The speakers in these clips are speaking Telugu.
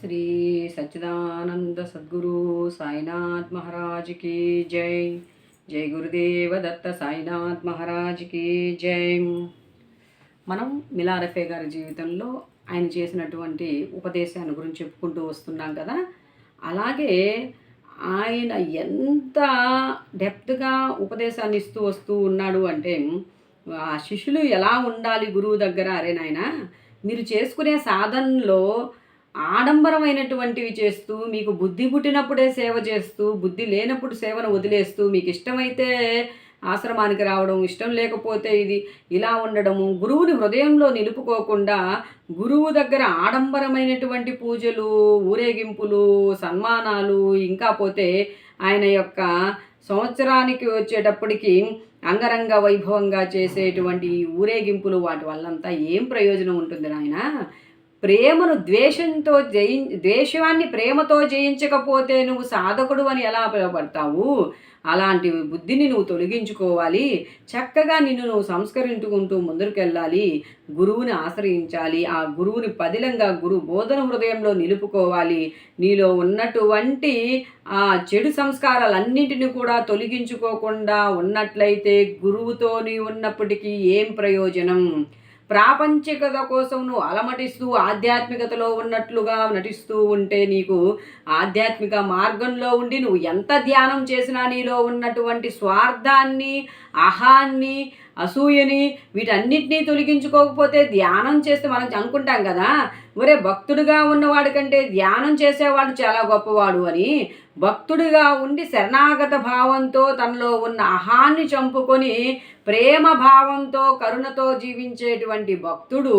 శ్రీ సచ్చిదానంద సద్గురు సాయినాథ్ మహారాజ్కి జై. జై గురుదేవ దత్త సాయినాథ్ మహారాజ్కి జై. మనం మిలారఫే గారి జీవితంలో ఆయన చేసినటువంటి ఉపదేశాన్ని గురించి చెప్పుకుంటూ వస్తున్నాం కదా. అలాగే ఆయన ఎంత డెప్త్గా ఉపదేశాన్ని ఇస్తూ వస్తూ ఉన్నాడు అంటే ఆ శిష్యులు ఎలా ఉండాలి గురువు దగ్గర అరే నాయన? మీరు చేసుకునే సాధనలో ఆడంబరమైనటువంటివి చేస్తూ మీకు బుద్ధి పుట్టినప్పుడే సేవ చేస్తూ బుద్ధి లేనప్పుడు సేవను వదిలేస్తూ మీకు ఇష్టమైతే ఆశ్రమానికి రావడం ఇష్టం లేకపోతే ఇది ఇలా ఉండడము గురువుని హృదయంలో నిలుపుకోకుండా గురువు దగ్గర ఆడంబరమైనటువంటి పూజలు ఊరేగింపులు సన్మానాలు ఇంకా పోతే ఆయన యొక్క సంవత్సరానికి వచ్చేటప్పటికి అంగరంగ వైభవంగా చేసేటువంటి ఊరేగింపులు వాటి వల్లంతా ఏం ప్రయోజనం ఉంటుంది నాయన? ప్రేమను ద్వేషంతో జయి ద్వేషాన్ని ప్రేమతో జయించకపోతే నువ్వు సాధకుడు అని ఎలా పిలువబడతావు? అలాంటి బుద్ధిని నువ్వు తొలగించుకోవాలి. చక్కగా నిన్ను నువ్వు సంస్కరించుకుంటూ ముందరికెళ్ళాలి. గురువుని ఆశ్రయించాలి. ఆ గురువుని పదిలంగా గురు బోధన హృదయంలో నిలుపుకోవాలి. నీలో ఉన్నటువంటి ఆ చెడు సంస్కారాలన్నింటినీ కూడా తొలగించుకోకుండా ఉన్నట్లయితే గురువుతో నీ ఉన్నప్పటికీ ఏం ప్రయోజనం? ప్రాపంచికత కోసం నువ్వు అలమటిస్తూ ఆధ్యాత్మికతలో ఉన్నట్లుగా నటిస్తూ ఉంటే నీకు ఆధ్యాత్మిక మార్గంలో ఉండి నువ్వు ఎంత ధ్యానం చేసినా నీలో ఉన్నటువంటి స్వార్థాన్ని అహాన్ని అసూయని వీటన్నిటినీ తొలగించుకోకపోతే ధ్యానం చేస్తే మనం అనుకుంటాం కదా. ఒరే భక్తుడిగా ఉన్నవాడి కంటే ధ్యానం చేసేవాడు చాలా గొప్పవాడు అని భక్తుడిగా ఉండి శరణాగత భావంతో తనలో ఉన్న అహాన్ని చంపుకొని ప్రేమ భావంతో కరుణతో జీవించేటువంటి భక్తుడు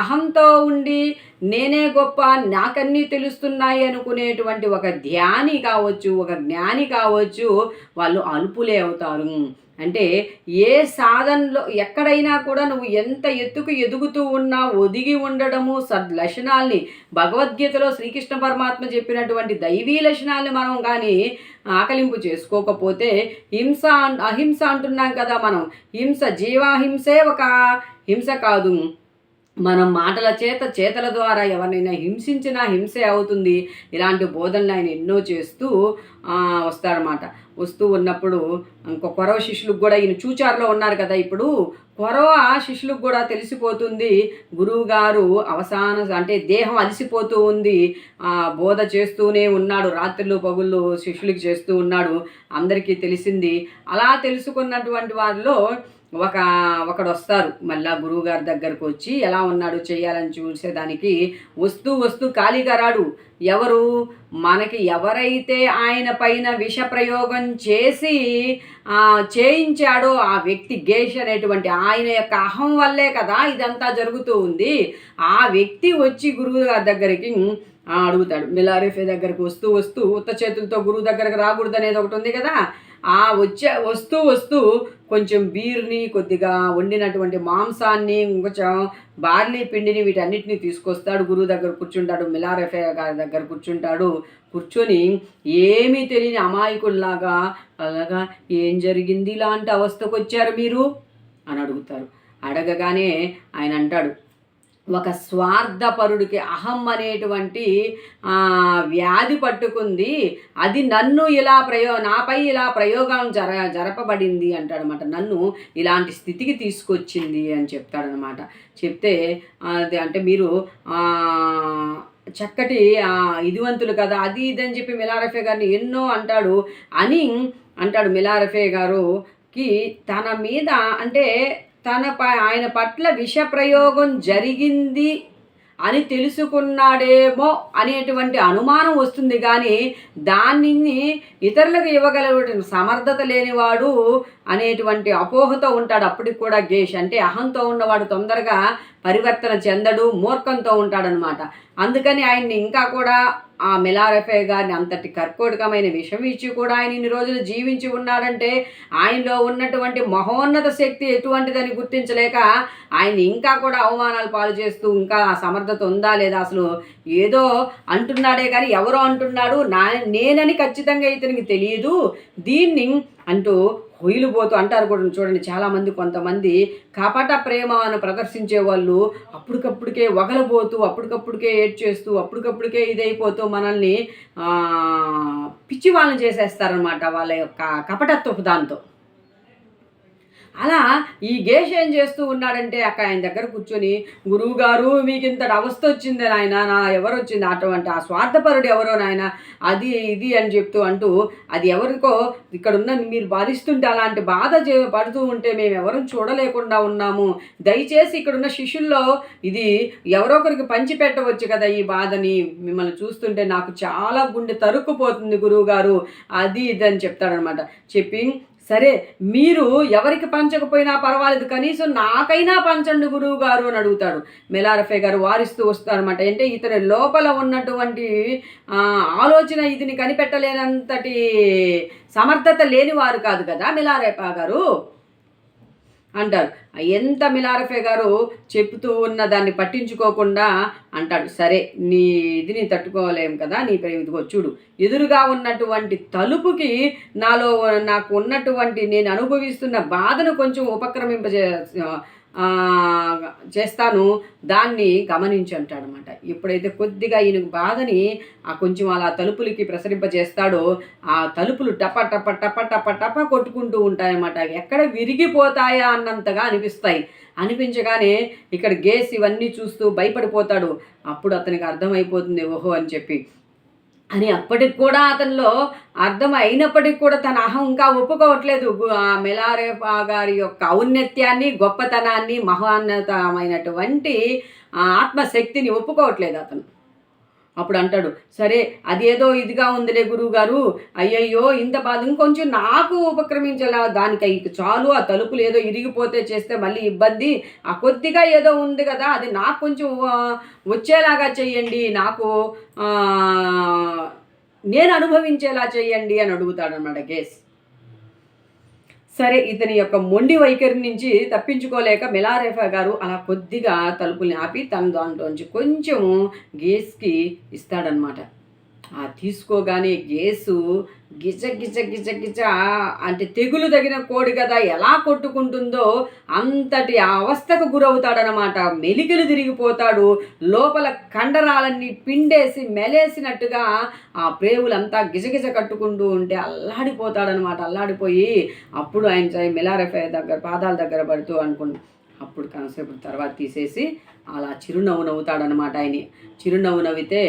అహంతో ఉండి నేనే గొప్ప నాకన్నీ తెలుస్తున్నాయి అనుకునేటువంటి ఒక ధ్యాని కావచ్చు ఒక జ్ఞాని కావచ్చు వాళ్ళు అల్పులే అవుతారు. అంటే ఏ సాధనలో ఎక్కడైనా కూడా నువ్వు ఎంత ఎత్తుకు ఎదుగుతూ ఉన్నా ఒదిగి ఉండడము సద్లక్షణాల్ని భగవద్గీతలో శ్రీకృష్ణ పరమాత్మ చెప్పినటువంటి దైవీ లక్షణాల్ని మనం కానీ ఆకలింపు చేసుకోకపోతే హింస అహింస అంటున్నాం కదా మనం. హింస జీవాహింసే ఒక హింస కాదు. మనం మాటల చేత చేతల ద్వారా ఎవరినైనా హింసించినా హింసే అవుతుంది. ఇలాంటి బోధనలు ఆయన ఎన్నో చేస్తూ వస్తారన్నమాట. వస్తూ ఉన్నప్పుడు ఇంకో కొరవ శిష్యులకు కూడా ఈయన చూచారులో ఉన్నారు కదా ఇప్పుడు. కొరవ శిష్యులకు కూడా తెలిసిపోతుంది. గురువు గారు అవసాన అంటే దేహం అలసిపోతూ ఉంది. బోధ చేస్తూనే ఉన్నాడు. రాత్రులు పగుళ్ళు శిష్యులకి చేస్తూ ఉన్నాడు. అందరికీ తెలిసింది. అలా తెలుసుకున్నటువంటి వారిలో ఒక ఒకడు వస్తారు మళ్ళా గురువుగారి దగ్గరకు వచ్చి ఎలా ఉన్నాడు చేయాలని చూసేదానికి వస్తూ వస్తూ ఖాళీగా రాడు. ఎవరు? మనకి ఎవరైతే ఆయన పైన విష ప్రయోగం చేసి చేయించాడో ఆ వ్యక్తి గేష్ అనేటువంటి ఆయన యొక్క అహం వల్లే కదా ఇదంతా జరుగుతూ ఉంది. ఆ వ్యక్తి వచ్చి గురువు గారి దగ్గరికి అడుగుతాడు. మిలారిఫే దగ్గరకు వస్తూ వస్తూ ఉత్త చేతులతో గురువు దగ్గరకు రాకూడదు అనేది ఒకటి ఉంది కదా. ఆ వచ్చే వస్తూ వస్తూ కొంచెం బీర్ని కొద్దిగా వండినటువంటి మాంసాన్ని కొంచెం బార్లీ పిండిని వీటన్నిటిని తీసుకొస్తాడు. గురువు దగ్గర కూర్చుంటాడు మిలారెఫే గారి దగ్గర కూర్చుంటాడు. కూర్చొని ఏమీ తెలియని అమాయకుల్లాగా అలాగా ఏం జరిగింది ఇలాంటి అవస్థకు వచ్చారు మీరు? అని అడుగుతారు. అడగగానే ఆయన అంటాడు ఒక స్వార్థపరుడికి అహం అనేటువంటి వ్యాధి పట్టుకుంది. అది నన్ను ఇలా ప్రయో నాపై ఇలా ప్రయోగం జర జరపబడింది అంటాడనమాట. నన్ను ఇలాంటి స్థితికి తీసుకొచ్చింది అని చెప్తాడనమాట. చెప్తే అది అంటే మీరు చక్కటి ఇదివంతులు కదా అది ఇది అని చెప్పి మిలారఫే గారిని ఎన్నో అంటాడు. అని అంటాడు మిలారఫే గారుకి తన మీద అంటే తన ఆయన పట్ల విష ప్రయోగం జరిగింది అని తెలుసుకున్నాడేమో అనేటువంటి అనుమానం వస్తుంది. కానీ దానిని ఇతరులకు ఇవ్వగల సమర్థత లేనివాడు అనేటువంటి అపోహతో ఉంటాడు అప్పటికి కూడా గేష్. అంటే అహంతో ఉన్నవాడు తొందరగా పరివర్తన చెందడు మూర్ఖంతో ఉంటాడనమాట. అందుకని ఆయన్ని ఇంకా కూడా ఆ మిలారఫే గారిని అంతటి కర్కోటకమైన విషం ఇచ్చి కూడా ఆయన ఇన్ని రోజులు జీవించి ఉన్నాడంటే ఆయనలో ఉన్నటువంటి మహోన్నత శక్తి ఎటువంటిదని గుర్తించలేక ఆయన ఇంకా కూడా అవమానాలు పాలు చేస్తూ ఇంకా సమర్థత ఉందా లేదా అసలు ఏదో అంటున్నాడే కానీ ఎవరో అంటున్నాడు నా నేనని ఖచ్చితంగా ఇతనికి తెలియదు దీన్ని అంటూ పోతూ అంటారు కూడా చూడండి చాలామంది కొంతమంది కపట ప్రేమను ప్రదర్శించే వాళ్ళు అప్పటికప్పుడికే వగలబోతూ అప్పటికప్పుడికే ఏడ్ చేస్తూ అప్పటికప్పుడికే ఇదైపోతూ మనల్ని పిచ్చి వాళ్ళని చేసేస్తారనమాట వాళ్ళ యొక్క కపటత్వపు దాంతో. అలా ఈ గేష్ ఏం చేస్తూ ఉన్నాడంటే అక్కడ ఆయన దగ్గర కూర్చొని గురువు గారు మీకు ఇంత అవస్థ వచ్చింది నాయన నా ఎవరు వచ్చింది? అటువంటి ఆ స్వార్థపరుడు ఎవరో నాయన? అది ఇది అని చెప్తూ అంటూ అది ఎవరికో ఇక్కడ ఉన్న మీరు బాధిస్తుంటే అలాంటి బాధ చే పడుతూ ఉంటే మేము ఎవరు చూడలేకుండా ఉన్నాము. దయచేసి ఇక్కడున్న శిష్యుల్లో ఇది ఎవరో ఒకరికి కదా ఈ బాధని. మిమ్మల్ని చూస్తుంటే నాకు చాలా గుండె తరుక్కుపోతుంది గురువు గారు అది ఇది అని చెప్తాడనమాట. చెప్పి సరే మీరు ఎవరికి పంచకపోయినా పర్వాలేదు కనీసం నాకైనా పంచండి గురువు గారు అని అడుగుతాడు. మెలారఫే గారు వారిస్తూ వస్తారనమాట అంటే ఇతని లోపల ఉన్నటువంటి ఆలోచన ఇదిని కనిపెట్టలేనంతటి సమర్థత లేని వారు కాదు కదా మిలారేపా గారు? అంటారు ఎంత మిలారఫే గారు చెప్తూ ఉన్న దాన్ని పట్టించుకోకుండా అంటాడు. సరే నీ ఇది నీ తట్టుకోలేం కదా నీ ఇదిగో చూడు. ఎదురుగా ఉన్నటువంటి తలుపుకి నాలో నాకు ఉన్నటువంటి నేను అనుభవిస్తున్న బాధను కొంచెం ఉపక్రమింపజే చేస్తాను దాన్ని గమనించి అంటాడనమాట. ఎప్పుడైతే కొద్దిగా ఈయన బాధని ఆ కొంచెం అలా తలుపులకి ప్రసరింపజేస్తాడో ఆ తలుపులు టప టప టప టప టప కొట్టుకుంటూ ఉంటాయన్నమాట. ఎక్కడ విరిగిపోతాయా అన్నంతగా అనిపిస్తాయి. అనిపించగానే ఇక్కడ గేస్ ఇవన్నీ చూస్తూ భయపడిపోతాడు. అప్పుడు అతనికి అర్థమైపోతుంది ఓహో అని చెప్పి. అని అప్పటికి కూడా అతనిలో అర్థం అయినప్పటికీ కూడా తన అహం ఇంకా ఒప్పుకోవట్లేదు. ఆ మెలారేపా గారి యొక్క ఔన్నత్యాన్ని గొప్పతనాన్ని మహోన్నతమైనటువంటి ఆ ఆత్మశక్తిని ఒప్పుకోవట్లేదు అతను. అప్పుడు అంటాడు సరే అదేదో ఇదిగా ఉందిలే గురువు గారు అయ్యయ్యో ఇంత బాధ. ఇంకొంచెం నాకు ఉపక్రమించేలా. దానికి ఇక చాలు. ఆ తలుపులు ఏదో ఇరిగిపోతే చేస్తే మళ్ళీ ఇబ్బంది. ఆ కొద్దిగా ఏదో ఉంది కదా అది నాకు కొంచెం వచ్చేలాగా చెయ్యండి. నాకు నేను అనుభవించేలా చెయ్యండి అని అడుగుతాడనమాట గేస్. సరే ఇతని యొక్క మొండి వైఖరి నుంచి తప్పించుకోలేక మిలారేఫా గారు అలా కొద్దిగా తలుపుని ఆపి తన దాంట్లోంచి కొంచెం గేస్కి ఇస్తాడనమాట తీసుకోగానే గేసు గిజ గిజ గిజ గిజ అంటే తెగులు తగిన కోడి కదా ఎలా కొట్టుకుంటుందో అంతటి ఆ అవస్థకు గురవుతాడనమాట మెలికలు తిరిగిపోతాడు లోపల కండరాలన్నీ పిండేసి మెలేసినట్టుగా ఆ ప్రేవులంతా గిజగిజ కట్టుకుంటూ ఉంటే అల్లాడిపోతాడనమాట అల్లాడిపోయి అప్పుడు ఆయన చై- దగ్గర పాదాల దగ్గర పడుతూ అనుకుంటు అప్పుడు కాసేపు తర్వాత తీసేసి అలా చిరునవ్వు నవ్వుతాడనమాట ఆయన. చిరునవ్వు నవ్వితే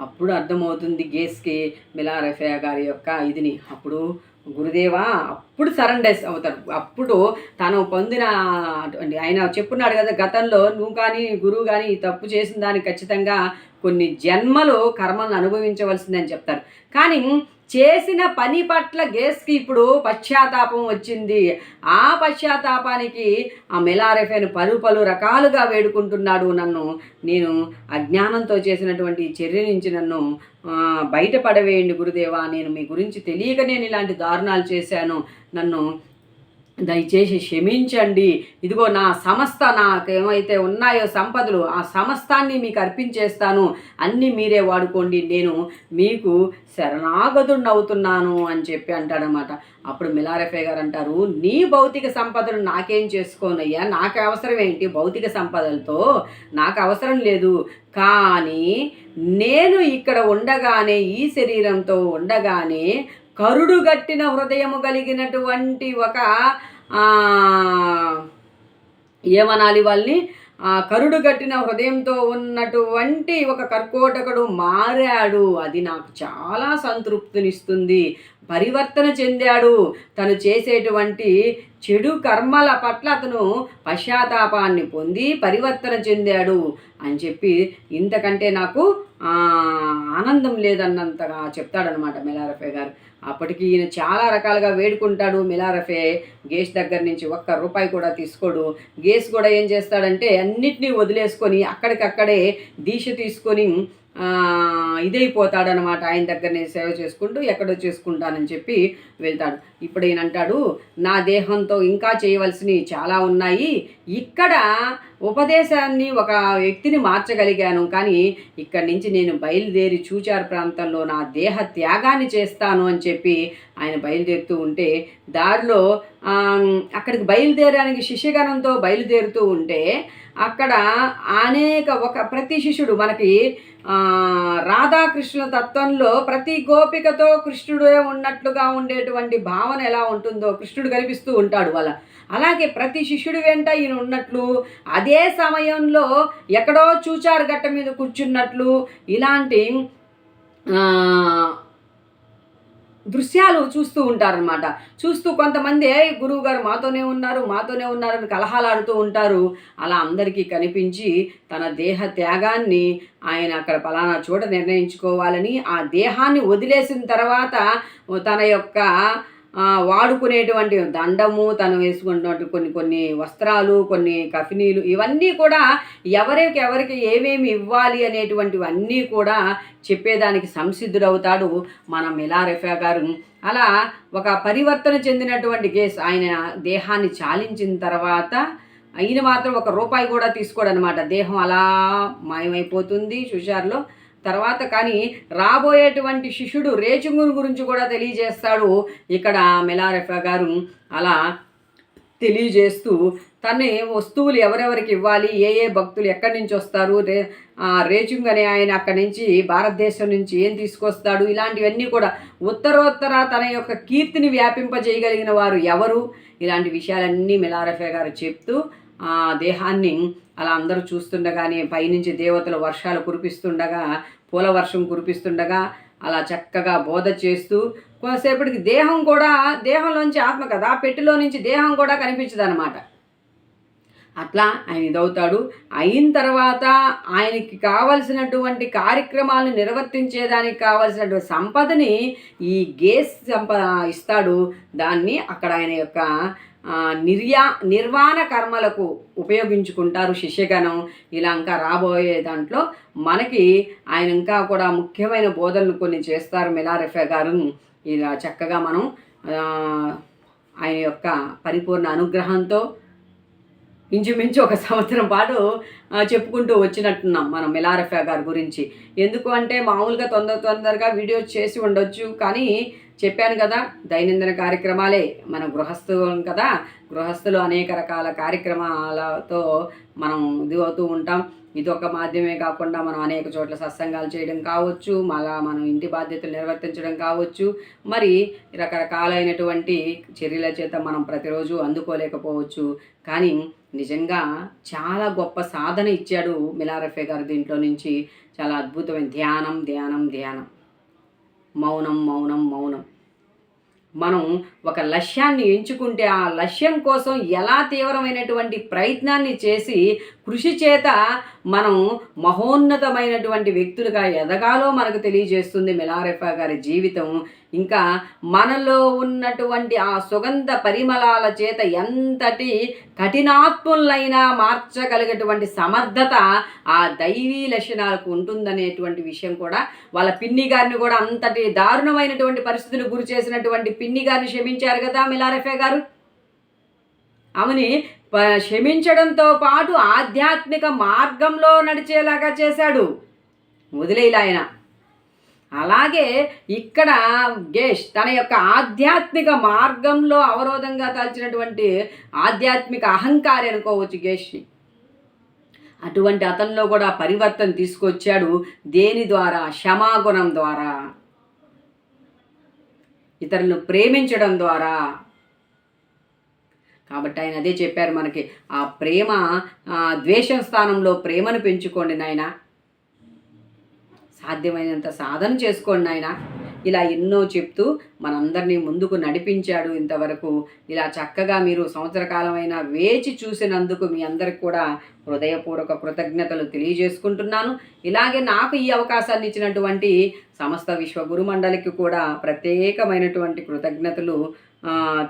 అప్పుడు అర్థమవుతుంది గేస్కి మిలారెఫే గారి యొక్క ఇదిని. అప్పుడు గురుదేవా అప్పుడు సరెండర్స్ అవుతాడు. అప్పుడు తను పొందిన అటువంటి ఆయన చెప్పున్నాడు కదా గతంలో నువ్వు కానీ గురువు కానీ తప్పు చేసిన దానికి ఖచ్చితంగా కొన్ని జన్మలు కర్మలను అనుభవించవలసిందని చెప్తారు. కానీ చేసిన పని పట్ల గేస్కి ఇప్పుడు పశ్చాత్తాపం వచ్చింది. ఆ పశ్చాత్తాపానికి ఆ మెలారెఫెన్ పలు పలు రకాలుగా వేడుకుంటున్నాడు నన్ను. నేను అజ్ఞానంతో చేసినటువంటి చర్య నుంచి నన్ను బయటపడవేయండి గురుదేవా. నేను మీ గురించి తెలియక నేను ఇలాంటి దారుణాలు చేశాను. నన్ను దయచేసి క్షమించండి. ఇదిగో నా సమస్త ఏమైతే ఉన్నాయో సంపదలు ఆ సమస్తాన్ని మీకు అర్పించేస్తాను. అన్నీ మీరే వాడుకోండి. నేను మీకు శరణాగతుడినవుతున్నాను అని చెప్పి అంటాడనమాట. అప్పుడు మిలారెఫే గారు అంటారు నీ భౌతిక సంపదలు నాకేం చేసుకోనయ్యా? నాకు అవసరం ఏంటి? భౌతిక సంపదలతో నాకు అవసరం లేదు. కానీ నేను ఇక్కడ ఉండగానే ఈ శరీరంతో ఉండగానే కరుడుగట్టిన హృదయము కలిగినటువంటి ఒక ఏమనాలి వాళ్ళని? కరుడు కట్టిన హృదయంతో ఉన్నటువంటి ఒక కర్కోటకుడు మారాడు. అది నాకు చాలా సంతృప్తినిస్తుంది. పరివర్తన చెందాడు. తను చేసేటువంటి చెడు కర్మల పట్ల అతను పశ్చాత్తాపాన్ని పొంది పరివర్తన చెందాడు అని చెప్పి ఇంతకంటే నాకు ఆనందం లేదన్నంతగా చెప్తాడనమాట మెలారఫే గారు. అప్పటికి ఈయన చాలా రకాలుగా వేడుకుంటాడు. మిలారఫే గేస్ దగ్గర నుంచి ఒక్క రూపాయి కూడా తీసుకోడు. గేస్ కూడా ఏం చేస్తాడంటే అన్నిటినీ వదిలేసుకొని అక్కడికక్కడే దీక్ష తీసుకొని ఇదైపోతాడనమాట ఆయన దగ్గరనే సేవ చేసుకుంటూ ఎక్కడో చేసుకుంటానని చెప్పి వెళ్తాడు. ఇప్పుడు ఈయన అంటాడు నా దేహంతో ఇంకా చేయవలసినవి చాలా ఉన్నాయి. ఇక్కడ ఉపదేశాన్ని ఒక వ్యక్తిని మార్చగలిగాను. కానీ ఇక్కడి నుంచి నేను బయలుదేరి చూచారు ప్రాంతంలో నా దేహ త్యాగాన్ని చేస్తాను అని చెప్పి ఆయన బయలుదేరుతూ ఉంటే దారిలో అక్కడికి బయలుదేరడానికి శిష్యగణంతో బయలుదేరుతూ ఉంటే అక్కడ అనేక ఒక ప్రతి శిష్యుడు మనకి రాధాకృష్ణుల తత్వంలో ప్రతి గోపికతో కృష్ణుడే ఉన్నట్లుగా ఉండేటువంటి భావన ఎలా ఉంటుందో కృష్ణుడు కనిపిస్తూ ఉంటాడు వాళ్ళ. అలాగే ప్రతి శిష్యుడి వెంట ఈయన ఉన్నట్లు అదే సమయంలో ఎక్కడో చూచారు గట్ట మీద కూర్చున్నట్లు ఇలాంటి దృశ్యాలు చూస్తూ ఉంటారనమాట చూస్తూ కొంతమంది గురువు గారు మాతోనే ఉన్నారు మాతోనే ఉన్నారని కలహాలాడుతూ ఉంటారు. అలా అందరికీ కనిపించి తన దేహ త్యాగాన్ని ఆయన అక్కడ పలానా చోట నిర్ణయించుకోవాలని ఆ దేహాన్ని వదిలేసిన తర్వాత తన యొక్క వాడుకునేటువంటి దండము తను వేసుకున్నటువంటి కొన్ని కొన్ని వస్త్రాలు కొన్ని కఫినీలు ఇవన్నీ కూడా ఎవరికి ఎవరికి ఏమేమి ఇవ్వాలి అనేటువంటివన్నీ కూడా చెప్పేదానికి సంసిద్ధుడవుతాడు మన మిలారెఫా గారు. అలా ఒక పరివర్తన చెందినటువంటి కేసు ఆయన దేహాన్ని చాలించిన తర్వాత అయిన మాత్రం ఒక రూపాయి కూడా తీసుకోడనమాట. దేహం అలా మాయమైపోతుంది షుషార్లో తర్వాత కానీ రాబోయేటువంటి శిష్యుడు రేచుంగుని గురించి కూడా తెలియజేస్తాడు. ఇక్కడ మెలారెఫా గారు అలా తెలియజేస్తూ తన వస్తువులు ఎవరెవరికి ఇవ్వాలి ఏ ఏ భక్తులు ఎక్కడి నుంచి వస్తారు రే రేచుంగ్ అనే ఆయన అక్కడి నుంచి భారతదేశం నుంచి ఏం తీసుకొస్తాడు ఇలాంటివన్నీ కూడా ఉత్తరోత్తర తన యొక్క కీర్తిని వ్యాపింపజేయగలిగిన వారు ఎవరు? ఇలాంటి విషయాలన్నీ మెలారఫే గారు చెప్తూ ఆ దేహాన్ని అలా అందరూ చూస్తుండగానే పైనుంచి దేవతలు వర్షాలు కురిపిస్తుండగా పూల వర్షం కురిపిస్తుండగా అలా చక్కగా బోధ చేస్తూ కొంతసేపటికి దేహం కూడా దేహంలోంచి ఆత్మ కదా పెట్టిలో నుంచి దేహం కూడా కనిపించదు అనమాట అట్లా ఆయన ఇదవుతాడు. అయిన తర్వాత ఆయనకి కావలసినటువంటి కార్యక్రమాలను నిర్వర్తించేదానికి కావలసినటువంటి సంపదని ఈ గేస్ సంప ఇస్తాడు. దాన్ని అక్కడ ఆయన యొక్క నిర్యా నిర్వాణ కర్మలకు ఉపయోగించుకుంటారు శిష్యగణం. ఇలా ఇంకా రాబోయే దాంట్లో మనకి ఆయన ఇంకా కూడా ముఖ్యమైన బోధనలు కొన్ని చేస్తారు మిలారెఫే గారు. ఇలా చక్కగా మనం ఆయన యొక్క పరిపూర్ణ అనుగ్రహంతో ఇంచుమించు ఒక సంవత్సరం పాటు చెప్పుకుంటూ వచ్చినట్టున్నాం మనం మిలారఫా గారి గురించి. ఎందుకు అంటే మామూలుగా తొందర తొందరగా వీడియోస్ చేసి ఉండొచ్చు. కానీ చెప్పాను కదా దైనందిన కార్యక్రమాలే మన గృహస్థులు కదా. గృహస్థులు అనేక రకాల కార్యక్రమాలతో మనం ఇది అవుతూ ఉంటాం. ఇది ఒక మాధ్యమే కాకుండా మనం అనేక చోట్ల సత్సంగాలు చేయడం కావచ్చు మళ్ళా మనం ఇంటి బాధ్యతలు నిర్వర్తించడం కావచ్చు. మరి రకరకాలైనటువంటి చర్యల చేత మనం ప్రతిరోజు అందుకోలేకపోవచ్చు. కానీ నిజంగా చాలా గొప్ప సాధన ఇచ్చాడు మిలారఫే గారు దీంట్లో నుంచి. చాలా అద్భుతమైన ధ్యానం ధ్యానం ధ్యానం. మౌనం మౌనం మౌనం. మనం ఒక లక్ష్యాన్ని ఎంచుకుంటే ఆ లక్ష్యం కోసం ఎలా తీవ్రమైనటువంటి ప్రయత్నాన్ని చేసి కృషి చేత మనం మహోన్నతమైనటువంటి వ్యక్తులుగా ఎదగాలో మనకు తెలియజేస్తుంది మిలారెఫా గారి జీవితం. ఇంకా మనలో ఉన్నటువంటి ఆ సుగంధ పరిమళాల చేత ఎంతటి కఠినాత్ములైనా మార్చగలిగేటువంటి సమర్థత ఆ దైవీ లక్షణాలకు ఉంటుందనేటువంటి విషయం కూడా వాళ్ళ పిన్ని గారిని కూడా అంతటి దారుణమైనటువంటి పరిస్థితులు గురి చేసినటువంటి పిన్ని గారిని క్షమించారు కదా మిలారెఫే గారు? ఆమెని క్షమించడంతో పాటు ఆధ్యాత్మిక మార్గంలో నడిచేలాగా చేశాడు. వదిలేలా ఆయన. అలాగే ఇక్కడ గేష్ తన యొక్క ఆధ్యాత్మిక మార్గంలో అవరోధంగా తలచినటువంటి ఆధ్యాత్మిక అహంకారి అనుకోవచ్చు గేష్ని అటువంటి అతనిలో కూడా పరివర్తన తీసుకొచ్చాడు దేని ద్వారా? క్షమాగుణం ద్వారా. ఇతరులను ప్రేమించడం ద్వారా. కాబట్టి ఆయన అదే చెప్పారు మనకి ఆ ప్రేమ ద్వేషం స్థానంలో ప్రేమను పెంచుకోండి నాయన. సాధ్యమైనంత సాధన చేసుకోండి నాయన. ఇలా ఎన్నో చెప్తూ మనందరినీ ముందుకు నడిపించాడు ఇంతవరకు. ఇలా చక్కగా మీరు సంవత్సర కాలమైన వేచి చూసినందుకు మీ అందరికి కూడా హృదయపూర్వక కృతజ్ఞతలు తెలియజేసుకుంటున్నాను. ఇలాగే నాకు ఈ అవకాశాన్ని ఇచ్చినటువంటి సమస్త విశ్వ గురుమండలికి కూడా ప్రత్యేకమైనటువంటి కృతజ్ఞతలు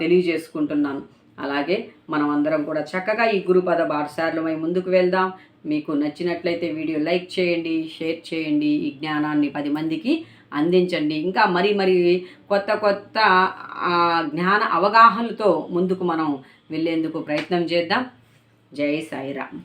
తెలియజేసుకుంటున్నాను. అలాగే మనం అందరం కూడా చక్కగా ఈ గురుపద పాఠశాలమై ముందుకు వెళ్దాం. మీకు నచ్చినట్లయితే వీడియో లైక్ చేయండి షేర్ చేయండి. ఈ జ్ఞానాన్ని పది మందికి అందించండి. ఇంకా మరి మరి కొత్త కొత్త జ్ఞాన అవగాహనలతో ముందుకు మనం వెళ్ళేందుకు ప్రయత్నం చేద్దాం. జై సాయిరామ్.